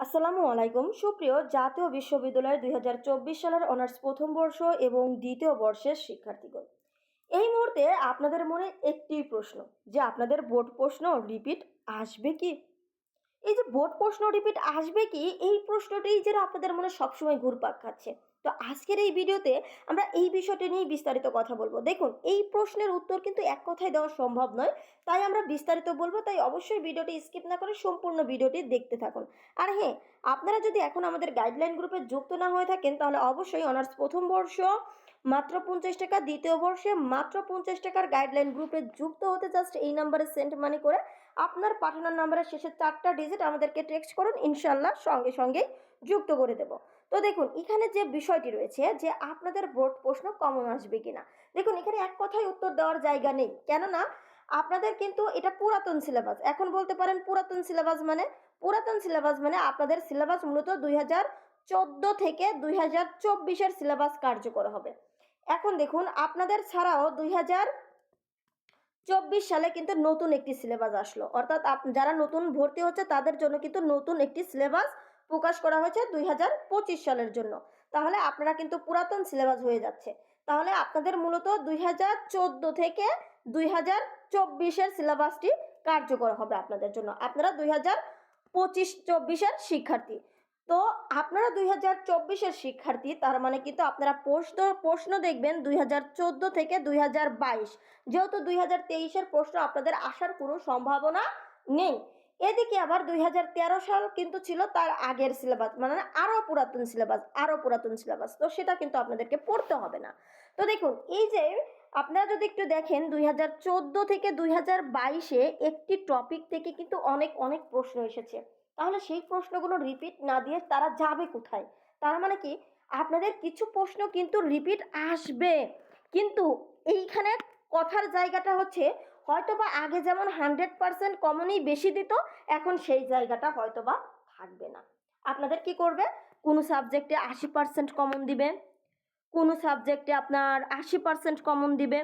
আসসালামু আলাইকুম। সুপ্রিয়, জাতীয় বিশ্ববিদ্যালয় দুই হাজার চব্বিশ সালের অনার্স প্রথম বর্ষ এবং দ্বিতীয় বর্ষের শিক্ষার্থীগণ। এই মুহূর্তে আপনাদের মনে একটি প্রশ্ন, যে আপনাদের বোর্ড প্রশ্ন রিপিট আসবে কি? এই যে বোর্ড প্রশ্ন রিপিট আসবে কি? এই প্রশ্নটি যেন আপনাদের মনে সবসময় ঘুরপাক খাচ্ছে। তো আজকের এই ভিডিওতে আমরা এই বিষয়টি নিয়ে বিস্তারিত কথা বলব। দেখুন, এই প্রশ্নের উত্তর কিন্তু এক কথায় দেওয়া সম্ভব নয়। তাই আমরা বিস্তারিত বলব, তাই অবশ্যই ভিডিওটি স্কিপ না করে সম্পূর্ণ ভিডিওটি দেখতে থাকুন। আর হ্যাঁ আপনারা যদি এখন আমাদের গাইডলাইন গ্রুপে যুক্ত না হয়ে থাকেন, তাহলে অবশ্যই অনার্স প্রথম বর্ষ, মাত্র পঞ্চাশ টাকা, দ্বিতীয় বর্ষে মাত্র পঞ্চাশ টাকার গাইডলাইন গ্রুপে যুক্ত হতে জাস্ট এই নাম্বারে সেন্ড মানি করে আপনার পাঠানোর নাম্বারের শেষে চারটা ডিজিট আমাদেরকে টেক্সট করুন ইনশাল্লাহ সঙ্গে সঙ্গেই যুক্ত করে দেব। তো দেখুন, এখানে যে বিষয়টি রয়েছে যে আপনাদের বোর্ড প্রশ্ন কমন আসবে কিনা। দেখুন, এখানে এক কথায় উত্তর দেওয়ার জায়গা নেই। কেননা, আপনাদের কিন্তু এটা পুরাতন সিলেবাস এখন বলতে পারেন পুরাতন সিলেবাস মানে পুরাতন সিলেবাস মানে আপনাদের সিলেবাস মূলত দুই হাজার চোদ্দ থেকে দুই হাজার চব্বিশের সিলেবাস কার্যকর হবে। এখন দেখুন, আপনাদের ছাড়াও দুই হাজার চব্বিশ সালে কিন্তু নতুন একটি সিলেবাস আসলো। অর্থাৎ যারা নতুন ভর্তি হচ্ছে, তাদের জন্য কিন্তু নতুন একটি সিলেবাস প্রকাশ করা হয়েছে দুই হাজার পঁচিশ সালের জন্য। তাহলে আপনারা কিন্তু পুরাতন সিলেবাস হয়ে যাচ্ছে। তাহলে আপনাদের মূলত দুই হাজার চোদ্দ থেকে দুই হাজার চব্বিশের সিলেবাসটি কার্যকর হবে আপনাদের জন্য। আপনারা দুই হাজার পঁচিশ, চব্বিশের শিক্ষার্থী। তো আপনারা দুই হাজার চব্বিশের শিক্ষার্থী, তার মানে কিন্তু আপনারা প্রশ্ন প্রশ্ন দেখবেন দুই হাজার চোদ্দ থেকে দুই হাজার বাইশ। যেহেতু দুই হাজার তেইশের প্রশ্ন আপনাদের আসার কোনো সম্ভাবনা নেই। এদিকে আবার দুই হাজার তেরো সাল কিন্তু ছিল তার আগের সিলেবাস মানে আরও পুরাতন সিলেবাস, আরও পুরাতন সিলেবাস। তো সেটা কিন্তু আপনাদেরকে পড়তে হবে না। তো দেখুন, এই যে আপনারা যদি একটু দেখেন, দুই হাজার চোদ্দ থেকে দুই একটি টপিক থেকে কিন্তু অনেক অনেক প্রশ্ন এসেছে। তাহলে সেই প্রশ্নগুলো রিপিট না দিয়ে তারা যাবে কোথায়? তার মানে কি? আপনাদের কিছু প্রশ্ন কিন্তু রিপিট আসবে। কিন্তু এইখানে কথার জায়গাটা হচ্ছে, হয়তোবা আগে যেমন হান্ড্রেড পার্সেন্ট কমনই বেশি দিত, এখন সেই জায়গাটা হয়তোবা থাকবে না। আপনাদের কি করবে? কোনো সাবজেক্টে আশি পার্সেন্ট কমন দিবে, কোনো সাবজেক্টে আপনার আশি পার্সেন্ট কমন দিবে,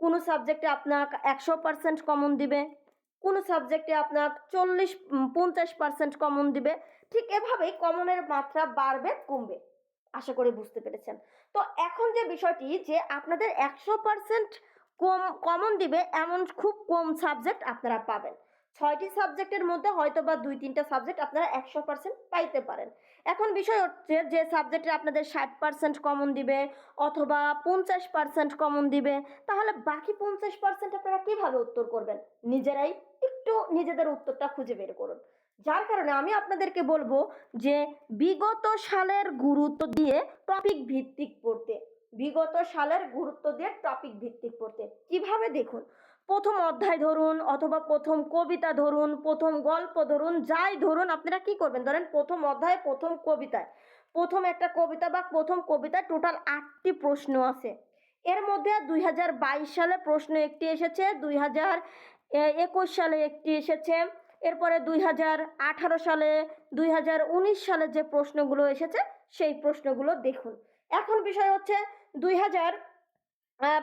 কোনো সাবজেক্টে আপনার একশো পার্সেন্ট কমন দিবে কোনো সাবজেক্টে আপনার চল্লিশ পঞ্চাশ পার্সেন্ট কমন দিবে, ঠিক এভাবেই কমনের মাত্রা বাড়বে, কমবে। আশা করি বুঝতে পেরেছেন। তো এখন যে বিষয়টি যে আপনাদের একশো পার্সেন্ট কম কমন দিবে, এমন খুব কম সাবজেক্ট আপনারা পাবেন। ছয়টি সাবজেক্টের মধ্যে হয়তো বা দুই, তিনটা সাবজেক্ট আপনারা একশো পার্সেন্ট পাইতে পারেন। এখন বিষয় হচ্ছে যে সাবজেক্টে আপনাদের ষাট পার্সেন্ট কমন দিবে অথবা পঞ্চাশ পার্সেন্ট কমন দিবে, তাহলে বাকি পঞ্চাশ পার্সেন্ট আপনারা কীভাবে উত্তর করবেন? নিজেরাই একটু নিজেদের উত্তরটা খুঁজে বের করুন। যার কারণে আমি আপনাদেরকে বলব যে বিগত সালের গুরুত্ব দিয়ে টপিক ভিত্তিক পড়তে, বিগত সালের গুরুত্ব দিয়ে টপিক ভিত্তিক পড়তে। কীভাবে দেখুন? প্রথম অধ্যায় ধরুন অথবা প্রথম কবিতা ধরুন, প্রথম গল্প ধরুন, যাই ধরুন, আপনারা কি করবেন? ধরেন প্রথম অধ্যায়, প্রথম কবিতায়। প্রথম একটা কবিতা বা প্রথম কবিতায় টোটাল আটটি প্রশ্ন আছে। এর মধ্যে দুই হাজার বাইশ সালে প্রশ্ন একটি এসেছে, দুই হাজার একুশ সালে একটি এসেছে, এরপরে দুই হাজার আঠারো সালে, দুই হাজার উনিশ সালে যে প্রশ্নগুলো এসেছে, সেই প্রশ্নগুলো দেখুন। এখন বিষয় হচ্ছে দুই হাজার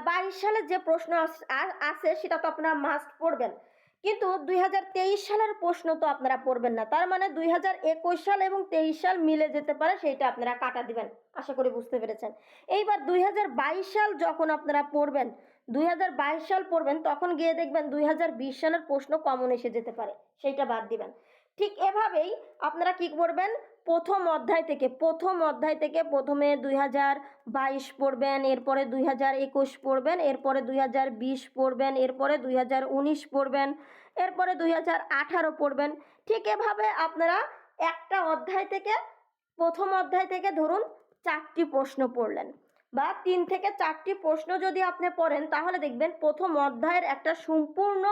বাইশ সালে যে প্রশ্ন আছে সেটা তো আপনারা মাস্ট পড়বেন। কিন্তু দুই হাজার তেইশ সালের প্রশ্ন তো আপনারা পড়বেন না। তার মানে দুই হাজার একুশ সাল এবং তেইশ সাল মিলে যেতে পারে, সেইটা আপনারা কাটা দিবেন। আশা করি বুঝতে পেরেছেন। এইবার দুই হাজার বাইশ সাল যখন আপনারা পড়বেন, দুই হাজার বাইশ সাল পড়বেন, তখন গিয়ে দেখবেন দুই হাজার বিশ সালের প্রশ্ন কমন এসে যেতে পারে। সেইটা বাদ দিবেন। ঠিক এভাবেই আপনারা কি করবেন? প্রথম অধ্যায় থেকে, প্রথম অধ্যায় থেকে প্রথমে দুই হাজার বাইশ পড়বেন, এরপরে দুই হাজার একুশ পড়বেন, এরপরে দুই হাজার বিশ পড়বেন, এরপরে দুই হাজার উনিশ পড়বেন, এরপরে দুই হাজার আঠারো পড়বেন। ঠিক এভাবে আপনারা একটা অধ্যায় থেকে, প্রথম অধ্যায় থেকে ধরুন চারটি প্রশ্ন পড়লেন বা তিন থেকে চারটি প্রশ্ন যদি আপনি পড়েন, তাহলে দেখবেন প্রথম অধ্যায়ের একটা সম্পূর্ণ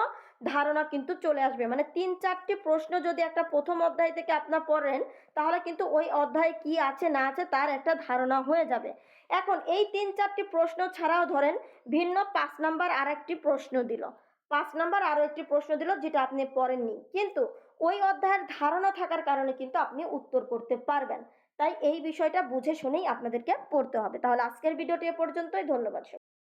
ধারণা কিন্তু চলে আসবে। মানে তিন, চারটি প্রশ্ন যদি একটা প্রথম অধ্যায় থেকে আপনার পড়েন, তাহলে কিন্তু ওই অধ্যায়ে কি আছে, না আছে তার একটা ধারণা হয়ে যাবে। এখন এই তিন, চারটি প্রশ্ন ছাড়াও ধরেন, ভিন্ন পাঁচ নাম্বার আর একটি প্রশ্ন দিল। পাঁচ নাম্বার আরও একটি প্রশ্ন দিল যেটা আপনি পড়েননি। কিন্তু ওই অধ্যায়ের ধারণা থাকার কারণে কিন্তু আপনি উত্তর করতে পারবেন। তাই এই বিষয়টা বুঝে শুনেই আপনাদেরকে পড়তে হবে। তাহলে আজকের ভিডিওটি এ পর্যন্তই। ধন্যবাদ